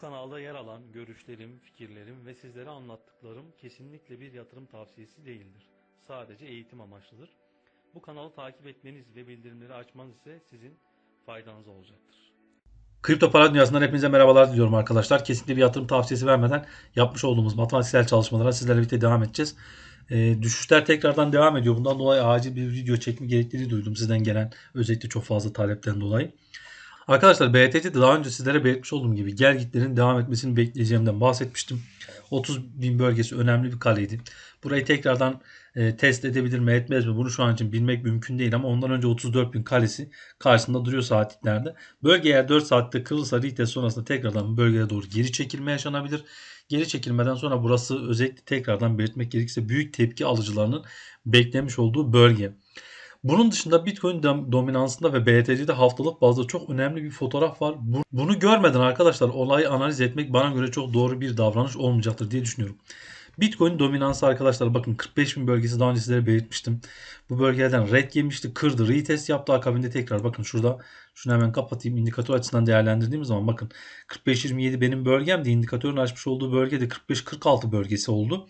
kanalda yer alan görüşlerim, fikirlerim ve sizlere anlattıklarım kesinlikle bir yatırım tavsiyesi değildir. Sadece eğitim amaçlıdır. Bu kanalı takip etmeniz ve bildirimleri açmanız ise sizin faydanıza olacaktır. Kripto para dünyasından hepinize merhabalar diliyorum arkadaşlar. Kesinlikle bir yatırım tavsiyesi vermeden yapmış olduğumuz matematiksel çalışmalara sizlerle birlikte devam edeceğiz. Ee, düşüşler tekrardan devam ediyor. Bundan dolayı acil bir video çekme gerekliliği duydum sizden gelen özellikle çok fazla talepten dolayı. Arkadaşlar BTC'de daha önce sizlere belirtmiş olduğum gibi gel gitlerin devam etmesini bekleyeceğimden bahsetmiştim. 30 bin bölgesi önemli bir kaleydi. Burayı tekrardan e, test edebilir mi etmez mi bunu şu an için bilmek mümkün değil ama ondan önce 34 bin kalesi karşısında duruyor saatliklerde. Bölge eğer 4 saatte kırılırsa retest sonrasında tekrardan bölgeye doğru geri çekilme yaşanabilir. Geri çekilmeden sonra burası özellikle tekrardan belirtmek gerekirse büyük tepki alıcılarının beklemiş olduğu bölge. Bunun dışında Bitcoin dom- dominansında ve BTC'de haftalık bazda çok önemli bir fotoğraf var. Bu- Bunu görmeden arkadaşlar olayı analiz etmek bana göre çok doğru bir davranış olmayacaktır diye düşünüyorum. Bitcoin dominansı arkadaşlar bakın 45 bin bölgesi daha önce sizlere belirtmiştim. Bu bölgelerden red yemişti, kırdı, retest yaptı akabinde tekrar bakın şurada şunu hemen kapatayım. İndikatör açısından değerlendirdiğimiz zaman bakın 45-27 benim bölgemdi. İndikatörün açmış olduğu bölge de 45-46 bölgesi oldu.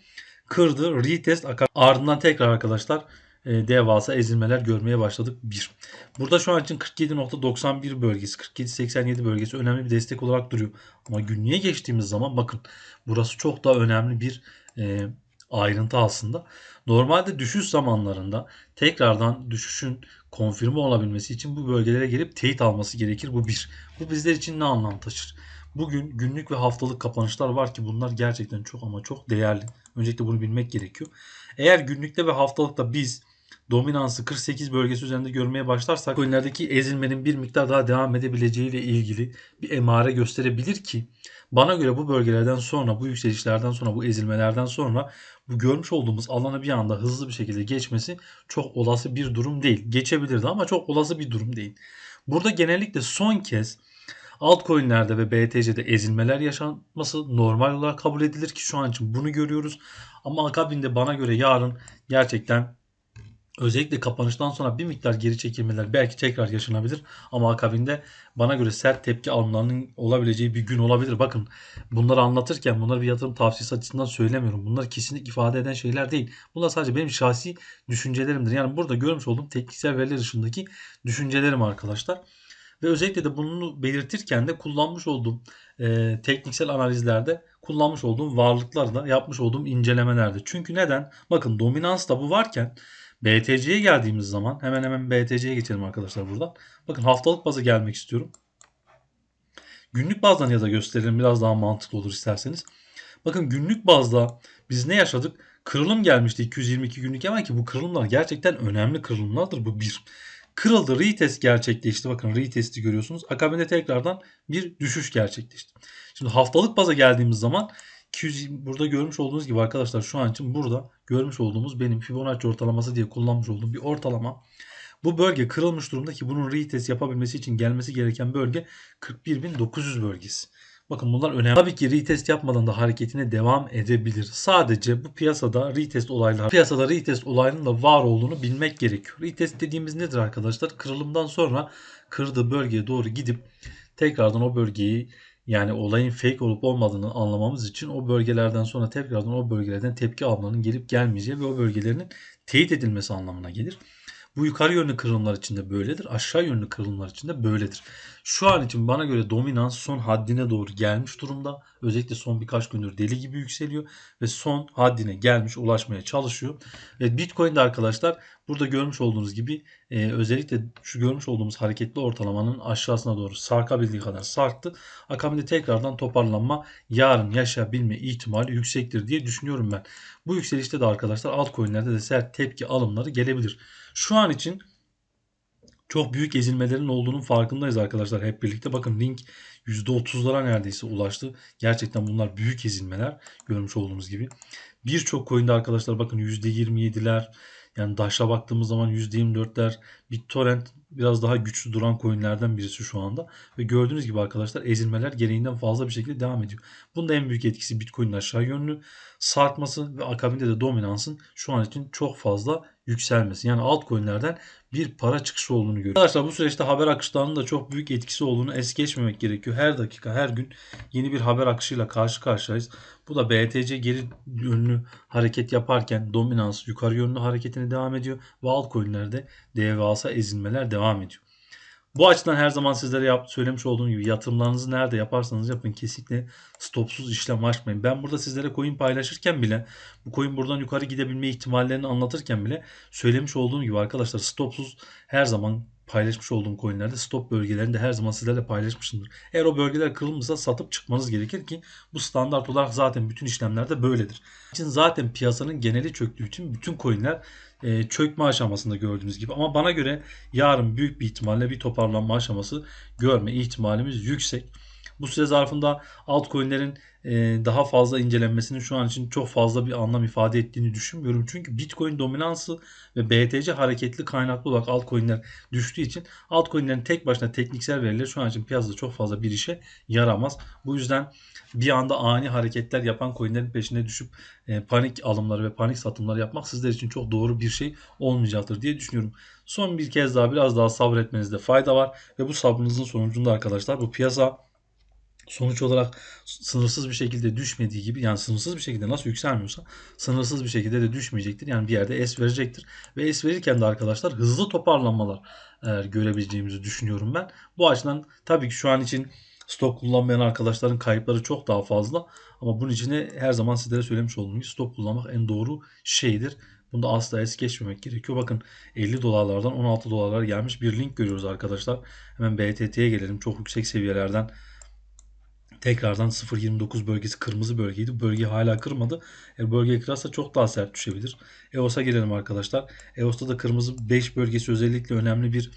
Kırdı, retest ardından tekrar arkadaşlar e, devasa ezilmeler görmeye başladık. 1. Burada şu an için 47.91 bölgesi, 47.87 bölgesi önemli bir destek olarak duruyor. Ama günlüğe geçtiğimiz zaman bakın burası çok daha önemli bir e, ayrıntı aslında. Normalde düşüş zamanlarında tekrardan düşüşün konfirme olabilmesi için bu bölgelere gelip teyit alması gerekir. Bu bir. Bu bizler için ne anlam taşır? Bugün günlük ve haftalık kapanışlar var ki bunlar gerçekten çok ama çok değerli. Öncelikle bunu bilmek gerekiyor. Eğer günlükte ve haftalıkta biz dominansı 48 bölgesi üzerinde görmeye başlarsak coinlerdeki ezilmenin bir miktar daha devam edebileceği ile ilgili bir emare gösterebilir ki bana göre bu bölgelerden sonra bu yükselişlerden sonra bu ezilmelerden sonra bu görmüş olduğumuz alana bir anda hızlı bir şekilde geçmesi çok olası bir durum değil. Geçebilirdi ama çok olası bir durum değil. Burada genellikle son kez altcoin'lerde ve BTC'de ezilmeler yaşanması normal olarak kabul edilir ki şu an için bunu görüyoruz. Ama akabinde bana göre yarın gerçekten özellikle kapanıştan sonra bir miktar geri çekilmeler belki tekrar yaşanabilir. Ama akabinde bana göre sert tepki alımlarının olabileceği bir gün olabilir. Bakın bunları anlatırken bunları bir yatırım tavsiyesi açısından söylemiyorum. Bunlar kesinlikle ifade eden şeyler değil. Bunlar sadece benim şahsi düşüncelerimdir. Yani burada görmüş olduğum tekniksel veriler dışındaki düşüncelerim arkadaşlar. Ve özellikle de bunu belirtirken de kullanmış olduğum e, tekniksel analizlerde kullanmış olduğum varlıklarda yapmış olduğum incelemelerde. Çünkü neden? Bakın dominans da bu varken BTC'ye geldiğimiz zaman hemen hemen BTC'ye geçelim arkadaşlar buradan. Bakın haftalık bazı gelmek istiyorum. Günlük bazdan ya da gösterelim biraz daha mantıklı olur isterseniz. Bakın günlük bazda biz ne yaşadık? Kırılım gelmişti 222 günlük hemen ki bu kırılımlar gerçekten önemli kırılımlardır bu bir. Kırıldı retest gerçekleşti. Bakın retesti görüyorsunuz. Akabinde tekrardan bir düşüş gerçekleşti. Şimdi haftalık baza geldiğimiz zaman 200 burada görmüş olduğunuz gibi arkadaşlar şu an için burada görmüş olduğumuz benim Fibonacci ortalaması diye kullanmış olduğum bir ortalama. Bu bölge kırılmış durumda ki bunun retest yapabilmesi için gelmesi gereken bölge 41.900 bölgesi. Bakın bunlar önemli. Tabii ki retest yapmadan da hareketine devam edebilir. Sadece bu piyasada retest olayları, piyasada retest olayının da var olduğunu bilmek gerekiyor. Retest dediğimiz nedir arkadaşlar? Kırılımdan sonra kırdığı bölgeye doğru gidip tekrardan o bölgeyi yani olayın fake olup olmadığını anlamamız için o bölgelerden sonra tekrardan o bölgelerden tepki almanın gelip gelmeyeceği ve o bölgelerinin teyit edilmesi anlamına gelir. Bu yukarı yönlü kırılımlar içinde böyledir. Aşağı yönlü kırılımlar içinde böyledir. Şu an için bana göre dominans son haddine doğru gelmiş durumda. Özellikle son birkaç gündür deli gibi yükseliyor ve son haddine gelmiş ulaşmaya çalışıyor. Ve Bitcoin'de arkadaşlar burada görmüş olduğunuz gibi e, özellikle şu görmüş olduğumuz hareketli ortalamanın aşağısına doğru sarkabildiği kadar sarktı. Akabinde tekrardan toparlanma yarın yaşayabilme ihtimali yüksektir diye düşünüyorum ben. Bu yükselişte de arkadaşlar altcoin'lerde de sert tepki alımları gelebilir. Şu an için çok büyük ezilmelerin olduğunun farkındayız arkadaşlar hep birlikte. Bakın link %30'lara neredeyse ulaştı. Gerçekten bunlar büyük ezilmeler görmüş olduğunuz gibi. Birçok coin'de arkadaşlar bakın %27'ler yani Dash'a baktığımız zaman %24'ler BitTorrent biraz daha güçlü duran coinlerden birisi şu anda. Ve gördüğünüz gibi arkadaşlar ezilmeler gereğinden fazla bir şekilde devam ediyor. Bunda en büyük etkisi Bitcoin'in aşağı yönlü sarkması ve akabinde de dominansın şu an için çok fazla yükselmesi. Yani altcoin'lerden bir para çıkışı olduğunu görüyoruz. Arkadaşlar bu süreçte haber akışlarının da çok büyük etkisi olduğunu es geçmemek gerekiyor. Her dakika, her gün yeni bir haber akışıyla karşı karşıyayız. Bu da BTC geri yönlü hareket yaparken dominans yukarı yönlü hareketine devam ediyor ve altcoin'lerde devasa ezilmeler devam ediyor. Bu açıdan her zaman sizlere yap, söylemiş olduğum gibi yatırımlarınızı nerede yaparsanız yapın kesinlikle stopsuz işlem açmayın. Ben burada sizlere coin paylaşırken bile bu coin buradan yukarı gidebilme ihtimallerini anlatırken bile söylemiş olduğum gibi arkadaşlar stopsuz her zaman paylaşmış olduğum coinlerde stop bölgelerini de her zaman sizlerle paylaşmışımdır. Eğer o bölgeler kırılmışsa satıp çıkmanız gerekir ki bu standart olarak zaten bütün işlemlerde böyledir. için zaten piyasanın geneli çöktüğü için bütün coinler e, çökme aşamasında gördüğünüz gibi. Ama bana göre yarın büyük bir ihtimalle bir toparlanma aşaması görme ihtimalimiz yüksek. Bu süre zarfında altcoin'lerin e, daha fazla incelenmesinin şu an için çok fazla bir anlam ifade ettiğini düşünmüyorum. Çünkü Bitcoin dominansı ve BTC hareketli kaynaklı olarak altcoin'ler düştüğü için altcoin'lerin tek başına tekniksel verileri şu an için piyasada çok fazla bir işe yaramaz. Bu yüzden bir anda ani hareketler yapan coin'lerin peşine düşüp e, panik alımları ve panik satımları yapmak sizler için çok doğru bir şey olmayacaktır diye düşünüyorum. Son bir kez daha biraz daha sabretmenizde fayda var ve bu sabrınızın sonucunda arkadaşlar bu piyasa sonuç olarak sınırsız bir şekilde düşmediği gibi yani sınırsız bir şekilde nasıl yükselmiyorsa sınırsız bir şekilde de düşmeyecektir. Yani bir yerde es verecektir. Ve es verirken de arkadaşlar hızlı toparlanmalar e, görebileceğimizi düşünüyorum ben. Bu açıdan tabii ki şu an için stop kullanmayan arkadaşların kayıpları çok daha fazla. Ama bunun için de her zaman sizlere söylemiş olduğum gibi stop kullanmak en doğru şeydir. Bunda asla es geçmemek gerekiyor. Bakın 50 dolarlardan 16 dolarlara gelmiş bir link görüyoruz arkadaşlar. Hemen BTT'ye gelelim. Çok yüksek seviyelerden tekrardan 0.29 bölgesi kırmızı bölgeydi. Bu bölgeyi hala kırmadı. Eğer bölgeyi kırarsa çok daha sert düşebilir. EOS'a gelelim arkadaşlar. EOS'ta da kırmızı 5 bölgesi özellikle önemli bir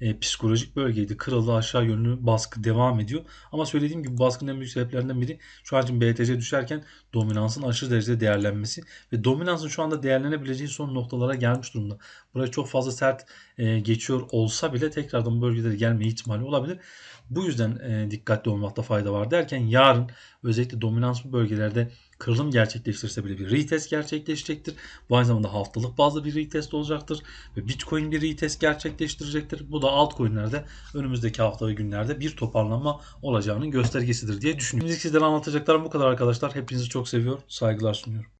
e, psikolojik bölgeydi. Kırıldı aşağı yönlü baskı devam ediyor. Ama söylediğim gibi baskının en büyük sebeplerinden biri şu an için BTC düşerken dominansın aşırı derecede değerlenmesi ve dominansın şu anda değerlenebileceği son noktalara gelmiş durumda. Buraya çok fazla sert e, geçiyor olsa bile tekrardan bu bölgelere gelme ihtimali olabilir. Bu yüzden e, dikkatli olmakta fayda var derken yarın özellikle dominans bu bölgelerde kırılım gerçekleştirirse bile bir retest gerçekleşecektir. Bu aynı zamanda haftalık bazlı bir retest olacaktır. Ve Bitcoin bir retest gerçekleştirecektir. Bu da altcoin'lerde önümüzdeki hafta ve günlerde bir toparlanma olacağının göstergesidir diye düşünüyorum. Sizlere anlatacaklarım bu kadar arkadaşlar. Hepinizi çok seviyor. Saygılar sunuyorum.